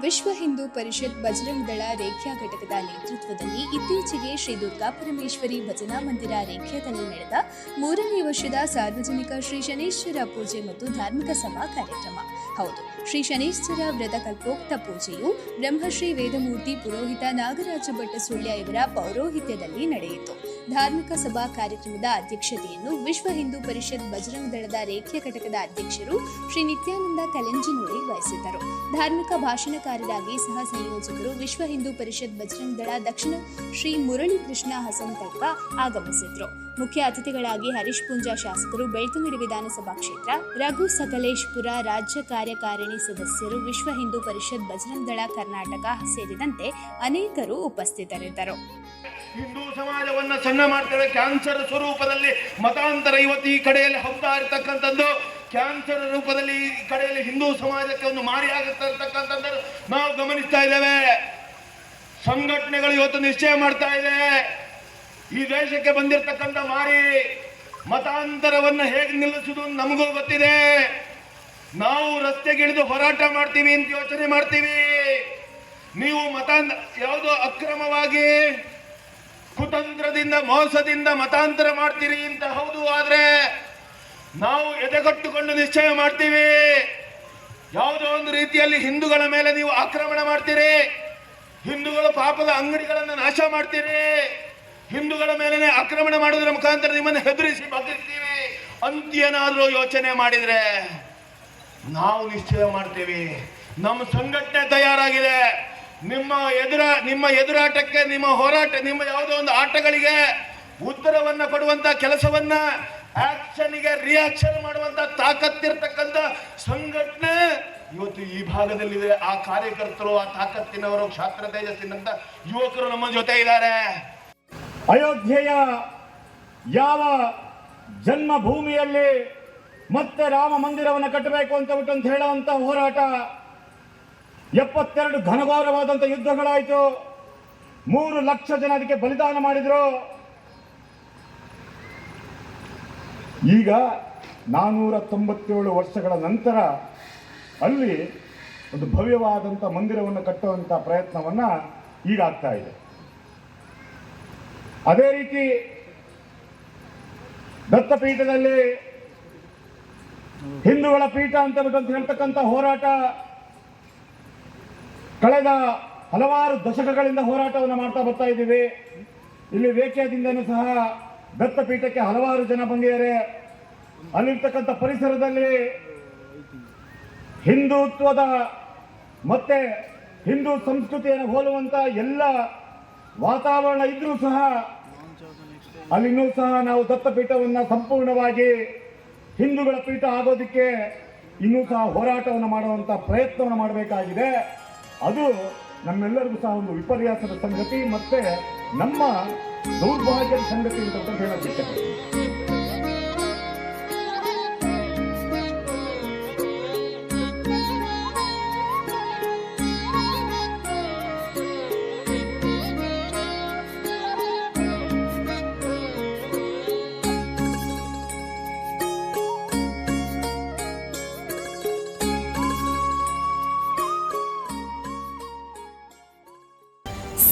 ವಿಶ್ವ ಹಿಂದೂ ಪರಿಷತ್ ಬಜರಂಗ್ ದಳ ರೇಖ್ಯಾ ಘಟಕದ ನೇತೃತ್ವದಲ್ಲಿ ಇತ್ತೀಚೆಗೆ ಶ್ರೀ ದುರ್ಗಾ ಪರಮೇಶ್ವರಿ ಭಜನಾ ಮಂದಿರ ರೇಖ್ಯಾದಲ್ಲಿ ನಡೆದ ಮೂರನೇ ವರ್ಷದ ಸಾರ್ವಜನಿಕ ಶ್ರೀ ಶನೇಶ್ವರ ಪೂಜೆ ಮತ್ತು ಧಾರ್ಮಿಕ ಸಭಾ ಕಾರ್ಯಕ್ರಮ. ಹೌದು, ಶ್ರೀ ಶನೇಶ್ವರ ವ್ರತ ಕಲ್ಪೋಕ್ತ ಪೂಜೆಯು ಬ್ರಹ್ಮಶ್ರೀ ವೇದಮೂರ್ತಿ ಪುರೋಹಿತ ನಾಗರಾಜ ಭಟ್ಟ ಸುಳ್ಯ ಇವರ ಪೌರೋಹಿತ್ಯದಲ್ಲಿ ನಡೆಯಿತು. ಧಾರ್ಮಿಕ ಸಭಾ ಕಾರ್ಯಕ್ರಮದ ಅಧ್ಯಕ್ಷತೆಯನ್ನು ವಿಶ್ವ ಹಿಂದೂ ಪರಿಷತ್ ಬಜರಂಗ ದಳದ ರೇಖ್ಯ ಘಟಕದ ಅಧ್ಯಕ್ಷರು ಶ್ರೀ ನಿತ್ಯಾನಂದ ಕಲೆಂಜಿನೋಳಿ ವಹಿಸಿದ್ದರು. ಧಾರ್ಮಿಕ ಭಾಷಣಕಾರರಾಗಿ ಸಹ ಸಂಯೋಜಕರು ವಿಶ್ವ ಹಿಂದೂ ಪರಿಷತ್ ಬಜರಂಗ ದಳ ದಕ್ಷಿಣ ಶ್ರೀ ಮುರಳಿ ಕೃಷ್ಣ ಹಸನ್ ಆಗಮಿಸಿದರು ಆಗಮಿಸಿದ್ರು. ಮುಖ್ಯ ಅತಿಥಿಗಳಾಗಿ ಹರೀಶ್ ಪುಂಜಾ ಶಾಸಕರು ಬೆಳ್ತಂಗಡಿ ವಿಧಾನಸಭಾ ಕ್ಷೇತ್ರ, ರಘು ಸಕಲೇಶ್ಪುರ ರಾಜ್ಯ ಕಾರ್ಯಕಾರಿಣಿ ಸದಸ್ಯರು ವಿಶ್ವ ಹಿಂದೂ ಪರಿಷತ್ ಬಜರಂಗ್ ದಳ ಕರ್ನಾಟಕ ಸೇರಿದಂತೆ ಅನೇಕರು ಉಪಸ್ಥಿತರಿದ್ದರು. ಹಿಂದೂ ಸಮಾಜವನ್ನು ಸಣ್ಣ ಮಾಡ್ತಾರೆ ಕ್ಯಾನ್ಸರ್ ಸ್ವರೂಪದಲ್ಲಿ ಮತಾಂತರ ಇವತ್ತು ಈ ಕಡೆಯಲ್ಲಿ ಹಬ್ತಾ ಇರ್ತಕ್ಕಂಥದ್ದು. ಕ್ಯಾನ್ಸರ್ ರೂಪದಲ್ಲಿ ಈ ಕಡೆಯಲ್ಲಿ ಹಿಂದೂ ಸಮಾಜಕ್ಕೆ ಒಂದು ಮಾರಿ ಆಗುತ್ತಾ ಇರ್ತಕ್ಕಂಥದ್ದು ನಾವು ಗಮನಿಸ್ತಾ ಇದ್ದೇವೆ. ಸಂಘಟನೆಗಳು ಇವತ್ತು ನಿಶ್ಚಯ ಮಾಡ್ತಾ ಇದೆ. ಈ ದೇಶಕ್ಕೆ ಬಂದಿರತಕ್ಕಂಥ ಮಾರಿ ಮತಾಂತರವನ್ನು ಹೇಗೆ ನಿಲ್ಲಿಸುವುದು ನಮಗೂ ಗೊತ್ತಿದೆ. ನಾವು ರಸ್ತೆಗಿಳಿದು ಹೋರಾಟ ಮಾಡ್ತೀವಿ ಅಂತ ಯೋಚನೆ ಮಾಡ್ತೀವಿ. ನೀವು ಮತಾಂತ, ಯಾವುದೋ ಅಕ್ರಮವಾಗಿ ಕುತಂತ್ರದಿಂದ, ಮೋಸದಿಂದ ಮತಾಂತರ ಮಾಡ್ತೀರಿ ಅಂತ ಹೌದು, ಆದ್ರೆ ನಾವು ಎದೆಗಟ್ಟುಕೊಂಡು ನಿಶ್ಚಯ ಮಾಡ್ತೀವಿ. ಯಾವುದೋ ಒಂದು ರೀತಿಯಲ್ಲಿ ಹಿಂದೂಗಳ ಮೇಲೆ ನೀವು ಆಕ್ರಮಣ ಮಾಡ್ತೀರಿ. ಹಿಂದೂಗಳ ಪಾಪದ ಅಂಗಡಿಗಳನ್ನು ನಾಶ ಮಾಡ್ತೀರಿ. ಹಿಂದೂಗಳ ಮೇಲೆ ಆಕ್ರಮಣ ಮಾಡೋದ್ರ ಮುಖಾಂತರ ನಿಮ್ಮನ್ನು ಹೆದರಿಸಿ ಬದುಕ್ತೀವಿ ಅಂತೇನಾದರೂ ಯೋಚನೆ ಮಾಡಿದರೆ ನಾವು ನಿಶ್ಚಯ ಮಾಡ್ತೀವಿ. ನಮ್ಮ ಸಂಘಟನೆ ತಯಾರಾಗಿದೆ. ನಿಮ್ಮ ಎದುರ, ನಿಮ್ಮ ಎದುರಾಟಕ್ಕೆ, ನಿಮ್ಮ ಹೋರಾಟ, ನಿಮ್ಮ ಯಾವುದೋ ಒಂದು ಆಟಗಳಿಗೆ ಉತ್ತರವನ್ನು ಕೊಡುವಂಥ ಕೆಲಸವನ್ನ ಆಕ್ಷನ್ಗೆ ರಿಯಾಕ್ಷನ್ ಮಾಡುವಂಥ ತಾಕತ್ತಿರ್ತಕ್ಕಂಥ ಸಂಘಟನೆ ಇವತ್ತು ಈ ಭಾಗದಲ್ಲಿದೆ. ಆ ಕಾರ್ಯಕರ್ತರು, ಆ ತಾಕತ್ತಿನವರು, ಕ್ಷಾತ್ರ ತೇಜಸ್ಸಿನಂತ ಯುವಕರು ನಮ್ಮ ಜೊತೆ ಇದ್ದಾರೆ. ಅಯೋಧ್ಯೆಯ ಯಾವ ಜನ್ಮಭೂಮಿಯಲ್ಲಿ ಮತ್ತೆ ರಾಮ ಮಂದಿರವನ್ನು ಕಟ್ಟಬೇಕು ಅಂತ ಬಿಟ್ಟು ಅಂತ ಹೇಳುವಂತ ಹೋರಾಟ, ಎಪ್ಪತ್ತೆರಡು ಘನಘೋರವಾದಂಥ ಯುದ್ಧಗಳಾಯಿತು. ಮೂರು ಲಕ್ಷ ಜನ ಅದಕ್ಕೆ ಬಲಿದಾನ ಮಾಡಿದರು. ಈಗ ನಾನೂರ ತೊಂಬತ್ತೇಳು ವರ್ಷಗಳ ನಂತರ ಅಲ್ಲಿ ಒಂದು ಭವ್ಯವಾದಂಥ ಮಂದಿರವನ್ನು ಕಟ್ಟುವಂಥ ಪ್ರಯತ್ನವನ್ನ ಈಗ ಆಗ್ತಾ ಇದೆ. ಅದೇ ರೀತಿ ದತ್ತಪೀಠದಲ್ಲಿ ಹಿಂದೂಗಳ ಪೀಠ ಅಂತ ಹೇಳ್ತಕ್ಕಂಥ ಹೋರಾಟ ಕಳೆದ ಹಲವಾರು ದಶಕಗಳಿಂದ ಹೋರಾಟವನ್ನು ಮಾಡ್ತಾ ಬರ್ತಾ ಇದ್ದೀವಿ. ಇಲ್ಲಿ ವೇಕ್ಯದಿಂದನೂ ಸಹ ದತ್ತಪೀಠಕ್ಕೆ ಹಲವಾರು ಜನ ಬಂದಿದ್ದಾರೆ. ಅಲ್ಲಿರ್ತಕ್ಕಂಥ ಪರಿಸರದಲ್ಲಿ ಹಿಂದುತ್ವದ ಮತ್ತೆ ಹಿಂದೂ ಸಂಸ್ಕೃತಿಯನ್ನು ಹೋಲುವಂತ ಎಲ್ಲ ವಾತಾವರಣ ಇದ್ರೂ ಸಹ ಅಲ್ಲಿನೂ ಸಹ ನಾವು ದತ್ತಪೀಠವನ್ನ ಸಂಪೂರ್ಣವಾಗಿ ಹಿಂದೂಗಳ ಪೀಠ ಆಗೋದಕ್ಕೆ ಇನ್ನೂ ಸಹ ಹೋರಾಟವನ್ನು ಮಾಡುವಂತ ಪ್ರಯತ್ನವನ್ನು ಮಾಡಬೇಕಾಗಿದೆ. ಅದು ನಮ್ಮೆಲ್ಲರಿಗೂ ಸಹ ಒಂದು ವಿಪರ್ಯಾಸದ ಸಂಗತಿ ಮತ್ತೆ ನಮ್ಮ ದೌರ್ಭಾಗ್ಯದ ಸಂಗತಿ ಅಂತ ಹೇಳೋದಕ್ಕೆ